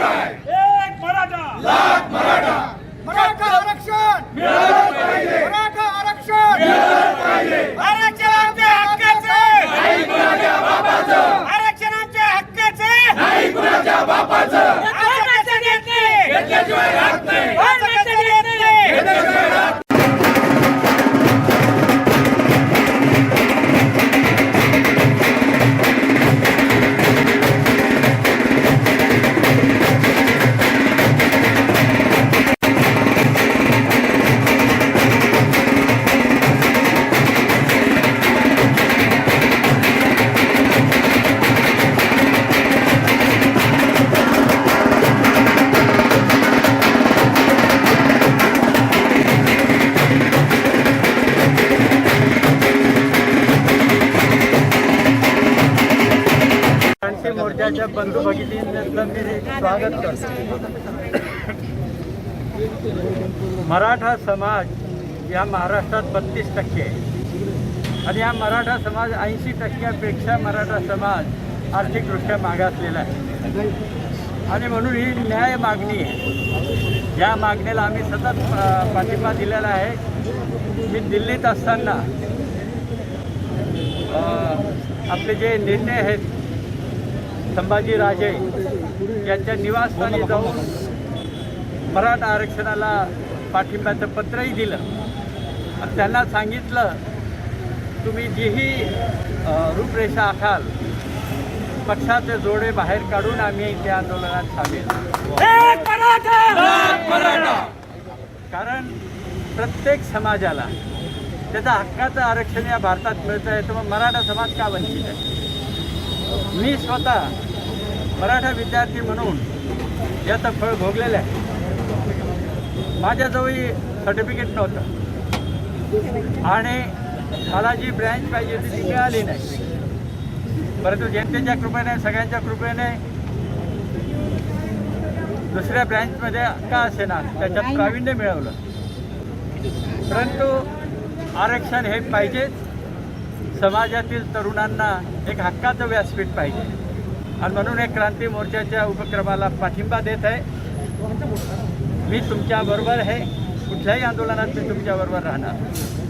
Right. मोर्चाच्या बंधू भगिनींचं मी स्वागत करतो मराठा समाज या महाराष्ट्रात बत्तीस टक्के आहे. आणि या मराठा समाज ऐंशी टक्क्यापेक्षा मराठा समाज आर्थिकदृष्ट्या मागासलेला आहे. आणि म्हणून ही न्याय मागणी आहे. या मागणीला आम्ही सतत पाठिंबा दिलेला आहे. मी दिल्लीत असताना आपले जे नेते आहेत संभाजी राजे यांच्या निवासस्थानी जाऊन मराठा आरक्षणाला पाठिंब्याचं पत्रही दिलं. आणि त्यांना सांगितलं तुम्ही जीही रूपरेषा आखाल. पक्षाचे जोडे बाहेर काढून आम्ही त्या आंदोलनात सामील. कारण प्रत्येक समाजाला त्याचं हक्काचं आरक्षण या भारतात मिळतं आहे तर मग मराठा समाज का वंचित आहे? मी स्वतः मराठा विद्यार्थी म्हणून याचं फळ भोगलेलं आहे. माझ्याजवळही सर्टिफिकेट नव्हतं. आणि मला जी ब्रँच पाहिजे होती ती मिळाली नाही. परंतु जनतेच्या कृपेने सगळ्यांच्या कृपेने दुसऱ्या ब्रँचमध्ये का असेना त्याच्यात प्रावीण्य मिळवलं. परंतु आरक्षण हे पाहिजेच. समाजातील तरुणांना एक हक्काचं व्यासपीठ पाहिजे. आणि म्हणून एक क्रांती मोर्चाच्या उपक्रमाला पाठिंबा देत आहे. मी तुमच्याबरोबर आहे. कुठल्याही आंदोलनात मी तुमच्याबरोबर राहणार.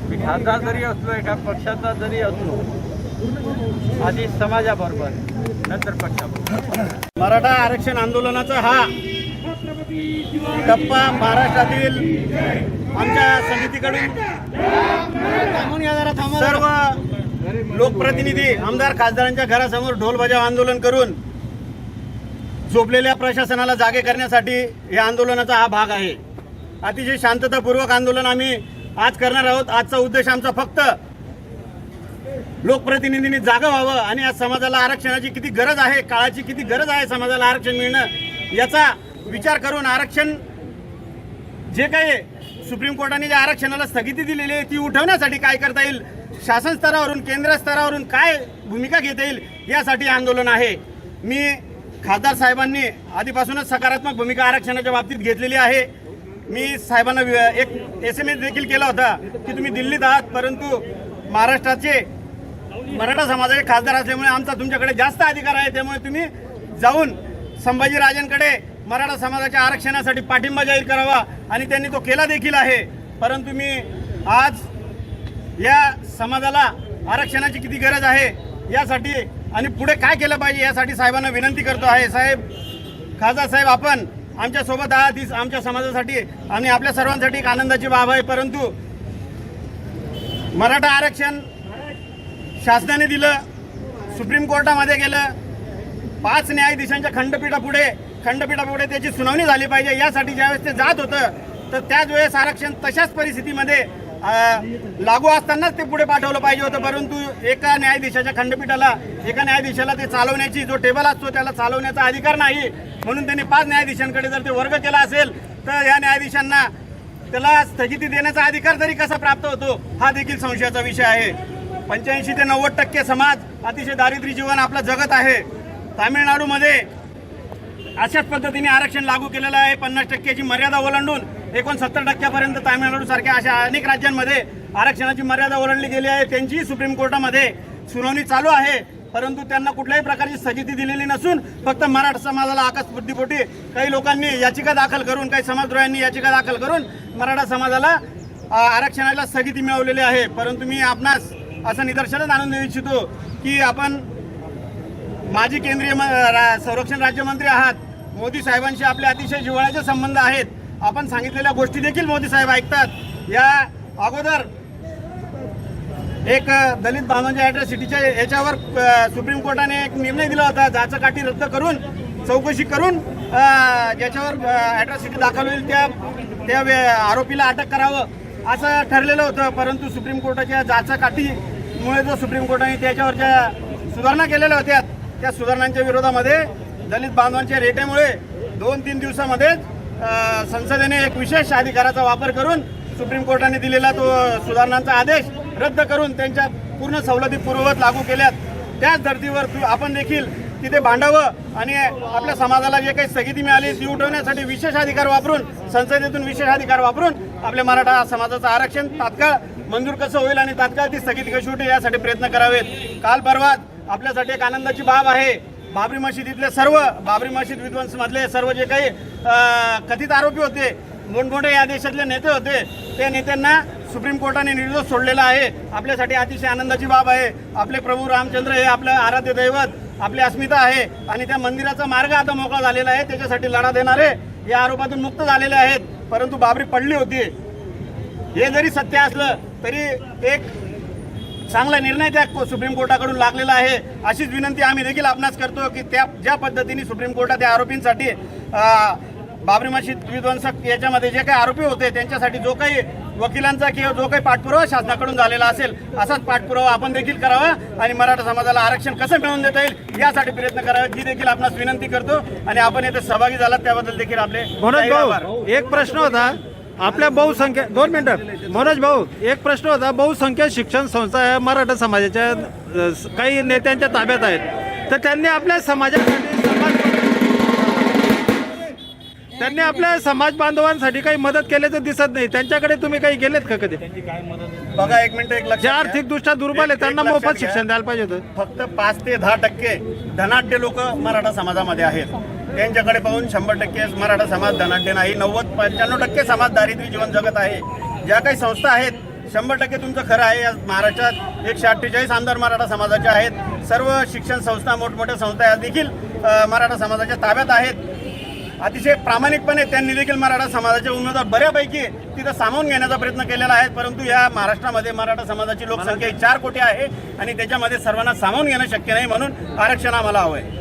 मी खासदार जरी असलो एका पक्षाचा जरी असलो आधी समाजाबरोबर नंतर पक्षाबरोबर. मराठा आरक्षण आंदोलनाचा हा टप्पा महाराष्ट्रातील आमच्या समितीकडून. सर्व लोकप्रतिनिधी आमदार खासदारांच्या घरासमोर ढोल बजाव आंदोलन करून झोपलेल्या प्रशासनाला जागे करण्यासाठी या आंदोलनाचा हा भाग आहे. अतिशय शांततापूर्वक आंदोलन आम्ही आज करणार आहोत. आजचा उद्देश आमचा फक्त लोकप्रतिनिधींनी जागा व्हावं आणि या समाजाला आरक्षणाची किती गरज आहे काळाची किती गरज आहे समाजाला आरक्षण मिळणं याचा विचार करून आरक्षण जे काही सुप्रीम कोर्टाने ज्या आरक्षणाला स्थगिती दिलेली आहे ती उठवण्यासाठी काय करता येईल शासन स्तरावरून केंद्र स्तरावरून काय भूमिका घेता येईल यासाठी आंदोलन आहे. मी खासदार साहेबांनी आधीपासूनच सकारात्मक भूमिका आरक्षणाच्या बाबतीत घेतलेली आहे. मी साहेबांना वि- एक एस एम एस देखील केला होता की तुम्ही दिल्लीत आहात परंतु महाराष्ट्राचे मराठा समाजाचे खासदार असल्यामुळे आमचा तुमच्याकडे जास्त अधिकार आहे. त्यामुळे तुम्ही जाऊन संभाजीराजांकडे मराठा समाजाच्या आरक्षणासाठी पाठिंबा जाहीर करावा आणि त्यांनी तो केला देखील आहे. परंतु मी आज या समाजाला आरक्षणाची किती गरज आहे यासाठी आणि पुढे काय केलं पाहिजे यासाठी साहेबांना विनंती करतो आहे. साहेब खासदार साहेब आपण आमच्यासोबत आहात ही आमच्या समाजासाठी आणि आपल्या सर्वांसाठी एक आनंदाची बाब आहे. परंतु मराठा आरक्षण शासनाने दिलं सुप्रीम कोर्टामध्ये गेलं पाच न्यायाधीशांच्या खंडपीठापुढे खंडपीठापुढे त्याची सुनावणी झाली पाहिजे. यासाठी ज्यावेळेस ते जात होतं तर त्याच वेळेस आरक्षण तशाच परिस्थितीमध्ये लागू असतानाच ते पुढे पाठवलं पाहिजे होतं परंतु एका न्यायाधीशाच्या खंडपीठाला एका न्यायाधीशाला ते चालवण्याची जो टेबल असतो त्याला चालवण्याचा अधिकार नाही. म्हणून त्यांनी पाच न्यायाधीशांकडे जर ते वर्ग केला असेल तर या न्यायाधीशांना त्याला स्थगिती देण्याचा अधिकार तरी कसा प्राप्त होतो हा देखील संशयाचा विषय आहे. पंच्याऐंशी ते नव्वद टक्के समाज अतिशय दारिद्र्य जीवन आपलं जगत आहे. तामिळनाडूमध्ये अशाच पद्धतीने आरक्षण लागू केलेलं आहे. पन्नास टक्क्याची मर्यादा ओलांडून एकोणसत्तर टक्क्यापर्यंत तामिळनाडू सारख्या अशा अनेक राज्यांमध्ये आरक्षणाची मर्यादा ओलांडली गेली आहे. त्यांचीही सुप्रीम कोर्टामध्ये सुनावणी चालू आहे. परंतु त्यांना कुठल्याही प्रकारची स्थगिती दिलेली नसून फक्त मराठा समाजाला आकाशबुद्धीपोटी काही लोकांनी याचिका दाखल करून काही समाजद्रोहांनी याचिका दाखल करून मराठा समाजाला आरक्षणाला स्थगिती मिळवलेली आहे. परंतु मी आपणास असं निदर्शनात आणून देऊ इच्छितो की आपण माजी केंद्रीय म- रा- संरक्षण राज्यमंत्री आहात. मोदी साहेबांशी आपले अतिशय जिव्हाळ्याचे संबंध आहेत. आपण सांगितलेल्या गोष्टी देखील मोदी साहेब ऐकतात. या अगोदर एक दलित बांधवांच्या ॲट्रॉसिटीच्या याच्यावर सुप्रीम कोर्टाने एक निर्णय दिला होता. जाचं काठी रद्द करून चौकशी करून ज्याच्यावर ॲट्रॉसिटी दाखल होईल त्या त्या आरोपीला अटक करावं असं ठरलेलं होतं. परंतु सुप्रीम कोर्टाच्या जाचा काठीमुळे जो सुप्रीम कोर्टाने त्याच्यावर ज्या सुधारणा केलेल्या होत्या त्या सुधारणांच्या विरोधामध्ये दलित बांधवांच्या रेट्यामुळे दोन तीन दिवसामध्येच संसदेने एक विशेष अधिकाराचा वापर करून सुप्रीम कोर्टाने दिलेला तो सुधारणांचा आदेश रद्द करून त्यांच्या पूर्ण सवलती पूर्ववत लागू केल्यात. त्याच धर्तीवर आपण देखील तिथे भांडावं आणि आपल्या समाजाला जे काही स्थगिती मिळाली ती उठवण्यासाठी विशेष अधिकार वापरून संसदेतून विशेष अधिकार वापरून आपल्या मराठा समाजाचं आरक्षण तात्काळ मंजूर कसं होईल आणि तात्काळ ती स्थगिती कशी उठेल यासाठी प्रयत्न करावेत. काल परवा आपल्यासाठी एक आनंदाची बाब आहे. बाबरी मशिदीतले सर्व बाबरी मशीद विद्वंसमधले सर्व जे काही कथित आरोपी होते मोठमोठे या देशातले नेते होते त्या नेत्यांना सुप्रीम कोर्टाने निर्दोष सोडलेला आहे. आपल्यासाठी अतिशय आनंदाची बाब आहे. आपले प्रभू रामचंद्र हे आपलं आराध्य दैवत आपली अस्मिता आहे आणि त्या मंदिराचा मार्ग आता मोकळा झालेला आहे. त्याच्यासाठी लढा देणारे या आरोपातून मुक्त झालेले आहेत. परंतु बाबरी पडली होती. हे जरी सत्य असलं तरी एक चांगला निर्णय त्या सुप्रीम कोर्टाकडून लागलेला आहे. अशीच विनंती आम्ही देखील आपणास करतो की त्या ज्या पद्धतीने सुप्रीम कोर्टात त्या आरोपींसाठी बाबरी मशीद विध्वंसक याच्यामध्ये जे काही आरोपी होते त्यांच्यासाठी जो काही वकिलांचा किंवा जो काही पाठपुरावा शासनाकडून झालेला असेल असाच पाठपुरावा आपण देखील करावा आणि मराठा समाजाला आरक्षण कसं मिळवून देता येईल यासाठी प्रयत्न करावे ही देखील आपणास विनंती करतो. आणि आपण येथे सहभागी झालात त्याबद्दल देखील आपले एक प्रश्न होता. आपल्या बहुसंख्या दोन मिनिटं. मनोज भाऊ एक प्रश्न होता. बहुसंख्य शिक्षण संस्था या मराठा समाजाच्या काही नेत्यांच्या ताब्यात आहेत. तर त्यांनी आपल्या समाजासाठी समाज त्यांनी आपल्या समाज बांधवांसाठी काही मदत केल्याचं दिसत नाही. त्यांच्याकडे तुम्ही काही गेलेत का कधी? बघा एक मिनिट एक जे लक्षात घ्या. आर्थिकदृष्ट्या दुर्बल आहे त्यांना मोफत. शिक्षण द्यायला पाहिजे होतं. फक्त पाच ते दहा टक्के धनाढ्य लोक मराठा समाजामध्ये आहेत. त्यांच्याकडे पाहून शंभर टक्के मराठा समाज धनाढ्य नाही. नव्वद पंच्याण्णव टक्के समाज दारिद्र्य जीवन जगत आहे. ज्या काही संस्था आहेत शंभर टक्के तुमचं खरं आहे. या महाराष्ट्रात एकशे अठ्ठेचाळीस आमदार मराठा समाजाचे आहेत. सर्व शिक्षण संस्था मोठमोठ्या संस्था या देखील मराठा समाजाच्या ताब्यात आहेत. अतिशय प्रामाणिकपणे त्यांनी देखील मराठा समाजाचे उमेदवार बऱ्यापैकी तिथं सामावून घेण्याचा प्रयत्न केलेला आहे. परंतु या महाराष्ट्रामध्ये मराठा समाजाची लोकसंख्या ही चार कोटी आहे आणि त्याच्यामध्ये सर्वांना सामावून घेणं शक्य नाही म्हणून आरक्षण आम्हाला हवं आहे